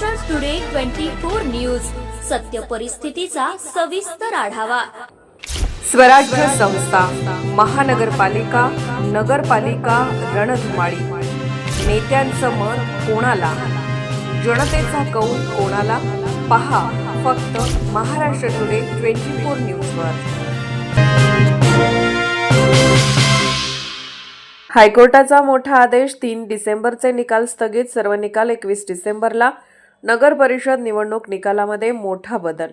Maharashtra today twenty four news सत्य परिस्थितीचा सविस्तर आढावा. स्वराज्य संस्था महानगरपालिका नगरपालिका रणधुमाळी. नेत्यांचं मत कोणाला? जनतेचा कौल कोणाला? पहा फक्त महाराष्ट्र टुडे ट्वेंटी फोर न्यूजवर हायकोर्टाचा मोठा आदेश तीन डिसेंबरचे निकाल स्थगित सर्व निकाल एकवीस डिसेंबरला. नगर परिषद निवडणूक निकालामध्ये मोठा बदल.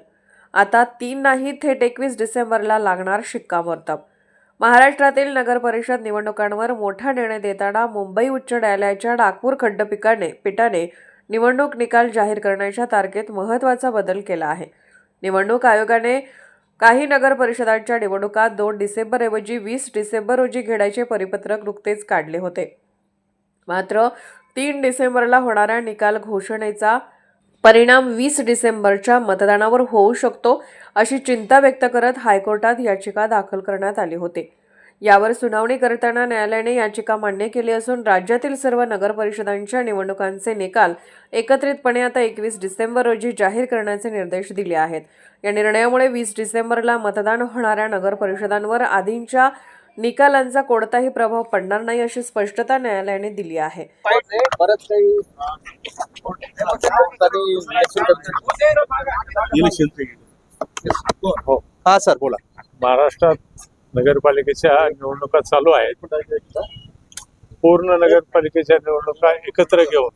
आता तीन नाही थेट एकवीस डिसेंबरला लागणार शिक्कामोर्तब. महाराष्ट्रातील नगर परिषद निवडणुकांवर मोठा निर्णय देताना मुंबई उच्च न्यायालयाच्या नागपूर खंडपीठाने पीठाने निवडणूक निकाल जाहीर करण्याच्या तारखेत महत्त्वाचा बदल केला आहे. निवडणूक आयोगाने काही नगर परिषदांच्या निवडणुका दोन डिसेंबरऐवजी वीस डिसेंबर रोजी घेण्याचे परिपत्रक नुकतेच काढले होते. मात्र तीन डिसेंबरला होणाऱ्या निकाल घोषणेचा परिणाम वीस डिसेंबरच्या मतदानावर होऊ शकतो अशी चिंता व्यक्त करत हायकोर्टात याचिका दाखल करण्यात आली होती. यावर सुनावणी करताना न्यायालयाने याचिका मान्य केली असून राज्यातील सर्व नगर परिषदांच्या निवडणुकांचे निकाल एकत्रितपणे आता एकवीस डिसेंबर रोजी जाहीर करण्याचे निर्देश दिले आहेत. या निर्णयामुळे वीस डिसेंबरला मतदान होणाऱ्या नगर परिषदांवर आधींच्या निकालांचा कोणताही प्रभाव पडणार नाही अशी स्पष्टता न्यायालयाने दिली आहे. काही हो. हा सर बोला. महाराष्ट्रात नगरपालिकेच्या निवडणुका चालू आहेत. पूर्ण नगरपालिकेच्या निवडणुका एकत्र घेऊन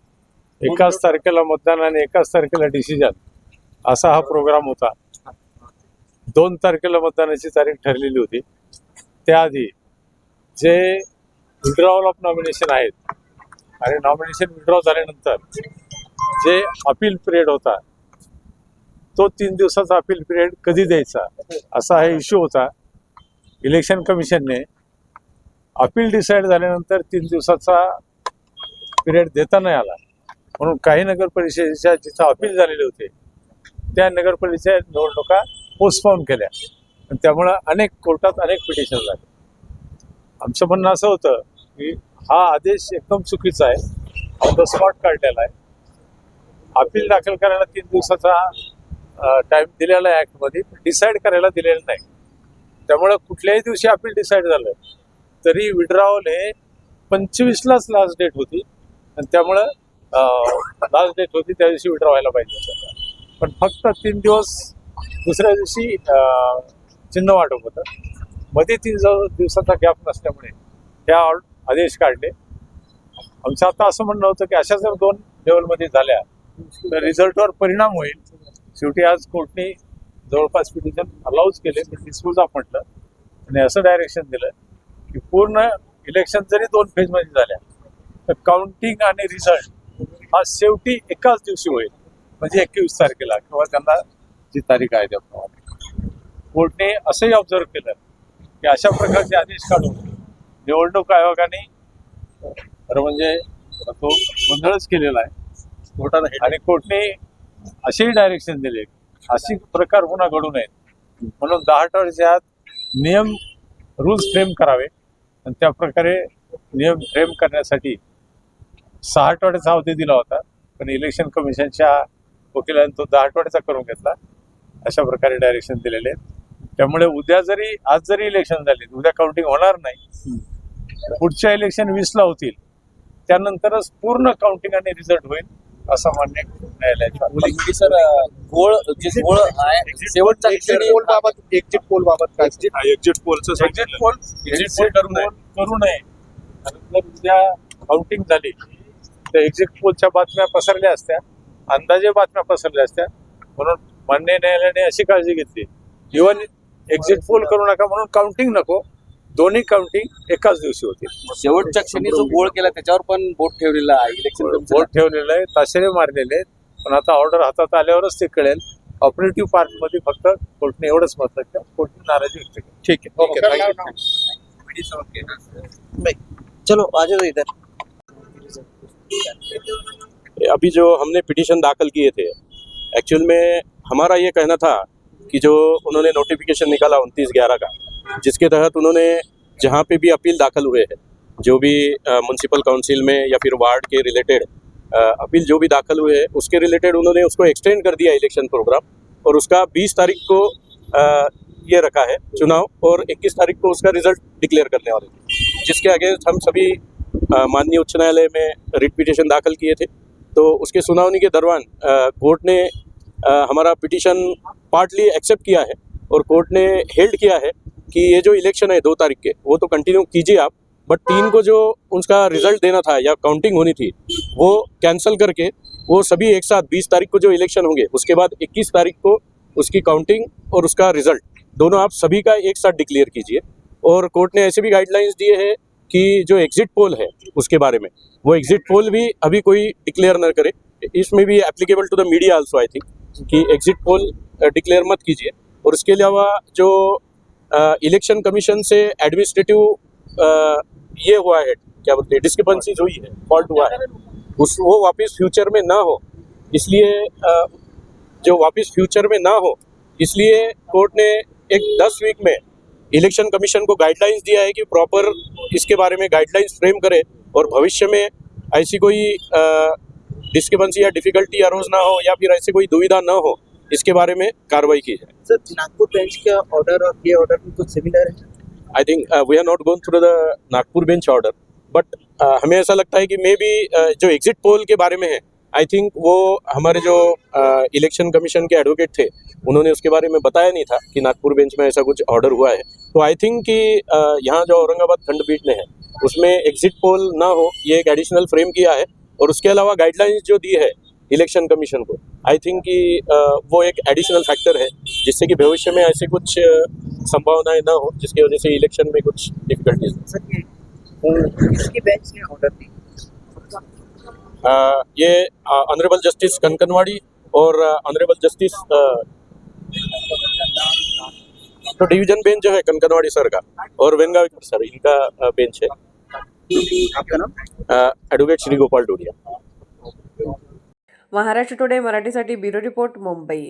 एकाच तारखेला मतदान आणि एकाच तारखेला डिसिजन असा हा प्रोग्राम होता. दोन तारखेला मतदानाची तारीख ठरलेली होती. त्याआधी जे विड्रॉवल ऑफ नॉमिनेशन आहेत आणि नॉमिनेशन विड्रॉ झाल्यानंतर जे अपील पिरियड होता तो तीन दिवसाचा अपील पिरियड कधी द्यायचा असा हा इश्यू होता. इलेक्शन कमिशनने अपील डिसाईड झाल्यानंतर तीन दिवसाचा पिरियड देता नाही आला. म्हणून काही नगर परिषदेच्या जिथं अपील झालेले होते त्या नगर निवडणुका पोस्टपोन केल्या. त्यामुळं अनेक कोर्टात अनेक पिटिशन झाले आमचं म्हणणं असं होतं की हा आदेश एकदम चुकीचा आहे. ऑन द स्पॉट काढलेला आहे. अपील दाखल करायला तीन दिवसाचा टाइम दिलेला आहे ॲक्टमध्ये डिसाईड करायला दिलेला नाही. त्यामुळं कुठल्याही दिवशी अपील डिसाईड झालं. तरी विड्रॉवल हे पंचवीसलाच लास्ट डेट होती. आणि त्यामुळं लास्ट डेट होती त्या दिवशी विड्रॉ व्हायला पाहिजे पण फक्त तीन दिवस दुसऱ्या दिवशी चिन्ह वाटप होतं. मध्ये तीन दिवसाचा गॅप नसल्यामुळे त्या आदेश काढले. आमचं आता असं म्हणणं होतं की अशा जर दोन लेवलमध्ये झाल्या तर रिझल्टवर परिणाम होईल. शेवटी आज कोर्टने जवळपास पिटिशन अलाउज केले डिस्पोज ऑफ म्हटलं. आणि असं डायरेक्शन दिलं की पूर्ण इलेक्शन जरी दोन फेजमध्ये झाल्या तर काउंटिंग आणि रिझल्ट हा शेवटी एकाच दिवशी होईल. म्हणजे एकवीस तारखेला किंवा त्यांना जी तारीख आहे त्याप्रमाणे कोर्टने असंही ऑब्झर्व केलं की अशा प्रकारचे आदेश काढून निवडणूक आयोगाने खरं म्हणजे तो गोंधळच केलेला आहे. कोर्टानं आणि कोर्टने असेही डायरेक्शन दिले. अशी प्रकार पुन्हा घडू नयेत. म्हणून दहा आठवड्याच्या आत नियम रूल्स फ्रेम करावे. आणि त्या प्रकारे नियम फ्रेम करण्यासाठी सहा आठवड्याचा अवधी दिला होता. पण इलेक्शन कमिशनच्या वकिलांनी तो दहा आठवड्याचा करून घेतला. अशा प्रकारे डायरेक्शन दिलेले आहेत. त्यामुळे उद्या जरी आज जरी इलेक्शन झाले उद्या काउंटिंग होणार नाही पुढच्या इलेक्शन वीसला होतील त्यानंतरच पूर्ण काउंटिंग आणि रिझल्ट होईल असं मान्य न्यायालयाच्या सर गोळ जे गोळ आहे शेवटचा पोल बाबत एक्झिट पोल बाबत काय? एक्झिट पोलचं एक्झिट पोल एक्झिट पोल करू नये. करू नये. जर उद्या काउंटिंग झाली. तर एक्झिट पोलच्या बातम्या पसरल्या असत्या. अंदाजे बातम्या पसरल्या असत्या. म्हणून मान्य न्यायालयाने अशी काळजी घेतली. इव्हन एक्झिट पोल करू नका म्हणून काउंटिंग नको. दोन्ही काउंटिंग एकाच दिवशी होतील शेवटच्या क्षणी जो गोळ केला त्याच्यावर पण बोट ठेवलेला आहे. इलेक्शन बोट ठेवलेलं आहे. ताशेरे मारलेले आहेत. पण आता ऑर्डर हातात आल्यावरच ते कळेल. ऑपरेटिव्ह पार्टमध्ये फक्त कोर्टने एवढंच म्हटलं की कोर्टने नाराजी व्यक्त केली. ठीक आहे ओके ओके. थँक्यू चलो आ जाओ इधर अभी जो हमने पिटीशन दाखल किए थे एक्चुअल में हमारा ये कहना था कि जो उन्होंने नोटिफिकेशन निकाला उनतीस ग्यारह का जिसके तहत उन्होंने जहाँ पे भी अपील दाखिल हुए हैं जो भी म्यूनसिपल काउंसिल में या फिर वार्ड के रिलेटेड अपील जो भी दाखिल हुए हैं उसके रिलेटेड उन्होंने उसको एक्सटेंड कर दिया इलेक्शन प्रोग्राम और उसका 20 तारीख को अ, ये रखा है चुनाव और 21 तारीख को उसका रिज़ल्ट डिक्लेयर करने वाले थे जिसके अगेंस्ट हम सभी माननीय उच्च न्यायालय में रिट पिटिशन दाखिल किए थे। तो उसके सुनावनी के दौरान कोर्ट ने हमारा पिटिशन पार्टली एक्सेप्ट किया है और कोर्ट ने हेल्ड किया है कि ये जो इलेक्शन है दो तारीख के, वो तो कंटिन्यू कीजिए आप बट तीन को जो उसका रिज़ल्ट देना था या काउंटिंग होनी थी, वो कैंसिल करके वो सभी एक साथ 20 तारीख को जो इलेक्शन होंगे, उसके बाद 21 तारीख को उसकी काउंटिंग और उसका रिज़ल्ट दोनों आप सभी का एक साथ डिक्लेयर कीजिए। और कोर्ट ने ऐसे भी गाइडलाइंस दिए हैं कि जो एग्जिट पोल है उसके बारे में, वो एग्जिट पोल भी अभी कोई डिक्लेयर न करे, इसमें भी applicable to the media also I think कि एग्जिट पोल डिक्लेयर मत कीजिए। और उसके अलावा जो इलेक्शन कमीशन से एडमिनिस्ट्रेटिव ये हुआ है क्या बोलते हैं डिस्क्रिपेंसीज हुई है फॉल्ट हुआ है। उस वो वापस फ्यूचर में ना हो। इसलिए अ, जो वापस फ्यूचर में ना हो इसलिए कोर्ट ने एक दस वीक में इलेक्शन कमीशन को गाइडलाइंस दिया है कि प्रॉपर इसके बारे में गाइडलाइंस फ्रेम करे और भविष्य में ऐसी कोई डिस्क्रिपेंसी या डिफिकल्टी अरोज ना हो या फिर ऐसी कोई दुविधा ना हो इसके बारे में कार्रवाई की जाए। सर नागपुर बेंच का ऑर्डर और ये ऑर्डर में कुछ सिमिलर है? I think we are not going through the Nagpur bench order but हमें ऐसा लगता है कि मे बी जो एग्जिट पोल के बारे में है आई थिंक वो हमारे जो इलेक्शन uh, कमीशन के एडवोकेट थे उन्होंने उसके बारे में बताया नहीं था कि नागपुर बेंच में ऐसा कुछ ऑर्डर हुआ है। तो आई थिंक कि uh, यहाँ जो औरंगाबाद खंडपीठ ने है उसमें एग्जिट पोल ना हो ये एक एडिशनल फ्रेम किया है और उसके अलावा गाइडलाइंस जो दी है इलेक्शन कमीशन को आई थिंक कि वो एक एडिशनल फैक्टर है जिससे कि भविष्य में ऐसे कुछ संभावनाएँ ना हो जिसकी वजह से इलेक्शन में कुछ डिफिकल्टीज ये ऑनरेबल जस्टिस कनकनवाड़ी और ऑनरेबल जस्टिस तो डिवीज़न बेंच जो है कनकनवाड़ी सर का और वेंगाविकर सर इनका बेंच है। आपका नाम श्री गोपाल टोडिया महाराष्ट्र टुडे मराठीसाठी ब्युरो रिपोर्ट मुंबई.